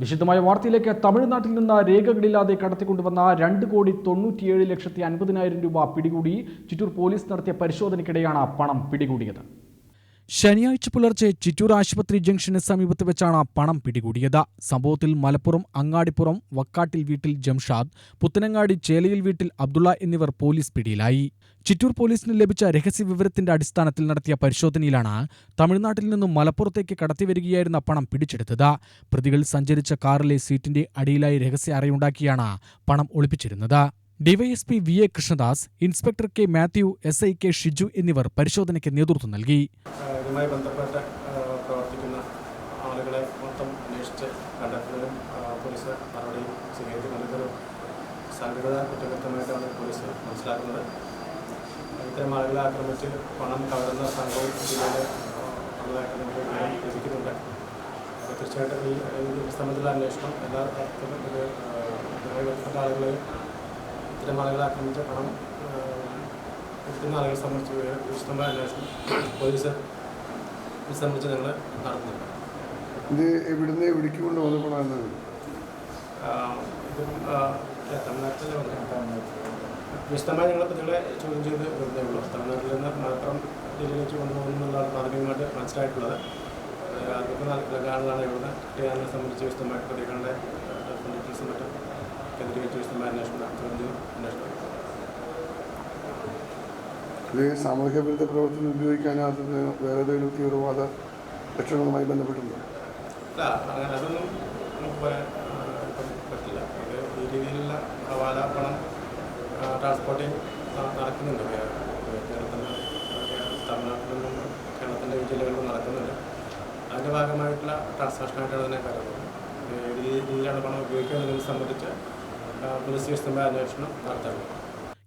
വിശദമായ വാർത്തയിലേക്ക് തമിഴ്നാട്ടിൽ നിന്ന് രേഖകളില്ലാതെ കടത്തിക്കൊണ്ടുവന്ന രണ്ട് കോടി തൊണ്ണൂറ്റിയേഴ് ലക്ഷത്തി അൻപതിനായിരം രൂപ പിടികൂടി ചിറ്റൂർ പോലീസ് നടത്തിയ പരിശോധനയ്ക്കിടെയാണ് പണം പിടികൂടിയത്. ശനിയാഴ്ച പുലർച്ചെ ചിറ്റൂർ ആശുപത്രി ജംഗ്ഷന് സമീപത്ത് വെച്ചാണ് പണം പിടികൂടിയത്. സംഭവത്തിൽ മലപ്പുറം അങ്ങാടിപ്പുറം വക്കാട്ടിൽ വീട്ടിൽ ജംഷാദ് പുത്തനങ്ങാടി ചേലയിൽ വീട്ടിൽ അബ്ദുള്ള എന്നിവർ പോലീസ് പിടിയിലായി. ചിറ്റൂർ പോലീസിന് ലഭിച്ച രഹസ്യ വിവരത്തിന്റെ അടിസ്ഥാനത്തിൽ നടത്തിയ പരിശോധനയിലാണ് തമിഴ്നാട്ടിൽ നിന്നും മലപ്പുറത്തേക്ക് കടത്തിവരികയായിരുന്ന പണം പിടിച്ചെടുത്തത്. പ്രതികൾ സഞ്ചരിച്ച കാറിലെ സീറ്റിന്റെ അടിയിലായി രഹസ്യ അറയുണ്ടാക്കിയാണ് പണം ഒളിപ്പിച്ചിരുന്നത്. DYSP V A Krishnadas inspector K Mathew S I K Shiju എന്നിവർ പരിശോധനയ്ക്ക് നേതൃത്വം നൽകി. ഇതുമായി ആളുകളെ പോലീസ് കുറ്റകൃത്യമായിട്ടാണ് പോലീസ് മനസ്സിലാക്കുന്നത്. ഇത്തരം ആളുകളെ ആക്രമിച്ച് പണം കവരുന്ന സംഘവും ഇതിലൂടെ നമുക്ക് ലഭിക്കുന്നുണ്ട്. അപ്പോൾ തീർച്ചയായിട്ടും ഈ സംബന്ധിച്ചുള്ള അന്വേഷണം എല്ലാ തരത്തിലും ഇത് ബന്ധപ്പെട്ട ആളുകളെ ഇത്തരം ആളുകളെ ആക്രമിച്ച പണം ആഹ് എടുക്കുന്ന ആളുകളെ സംബന്ധിച്ച് വിശദമായ അന്വേഷണം പോലീസ് ഇത് സംബന്ധിച്ച് ഞങ്ങൾ നടത്തുന്നുണ്ട്. ഇത് എവിടുന്ന് എവിടേക്ക് കൊണ്ടുപോകുന്ന പണമാണ് ഇതും തമിഴ്നാട്ടിലെ ഉണ്ട്. വിശദമായി ഞങ്ങൾ പ്രതികളെ ചോദ്യം ചെയ്ത് വരുന്നേ ഉള്ളൂ. തമിഴ്നാട്ടിൽ നിന്ന് മലപ്പുറം ജില്ലയിലേക്ക് കൊണ്ടുപോകുന്നുള്ളതാണ് പ്രാഥമികമായിട്ട് മനസ്സിലായിട്ടുള്ളത്. ആളുകളാണ് ഇവിടുന്ന് കുട്ടികളെ സംബന്ധിച്ച് വിശദമായിട്ട് പ്രതികളുടെ ഡീറ്റെയിൽസും മറ്റും കേന്ദ്രീകരിച്ച് വിശദമായ അന്വേഷണം നടത്തുകയും അന്വേഷണം. അല്ലെങ്കിൽ സാമൂഹിക വിരുദ്ധ പ്രവർത്തനം ഉപയോഗിക്കാൻ അത് വേറെ ഏതെങ്കിലും തീവ്രവാദ ലക്ഷണങ്ങളുമായി ബന്ധപ്പെട്ടുണ്ട് അല്ല അങ്ങനെ അതൊന്നും നമുക്ക് പറയാൻ പറ്റില്ല. ഇത് ഈ രീതിയിലുള്ള ഹവാല പണം ട്രാൻസ്പോർട്ടിങ് നടക്കുന്നുണ്ട്. കേരളത്തിൽ തമിഴ്നാട്ടിൽ നിന്നും കേരളത്തിന്റെ ജില്ലകളിലും നടക്കുന്നുണ്ട്. അതിന്റെ ഭാഗമായിട്ടുള്ള ട്രാൻസാക്ഷനായിട്ടാണ് അതിനെ കരുതുന്നത്. ഏത് രീതിയിലാണ് പണം ഉപയോഗിക്കുന്നതിനെ സംബന്ധിച്ച് പോലീസ് വിശദമായ അന്വേഷണം നടത്താറുണ്ട്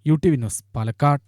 U T V news Palakkad.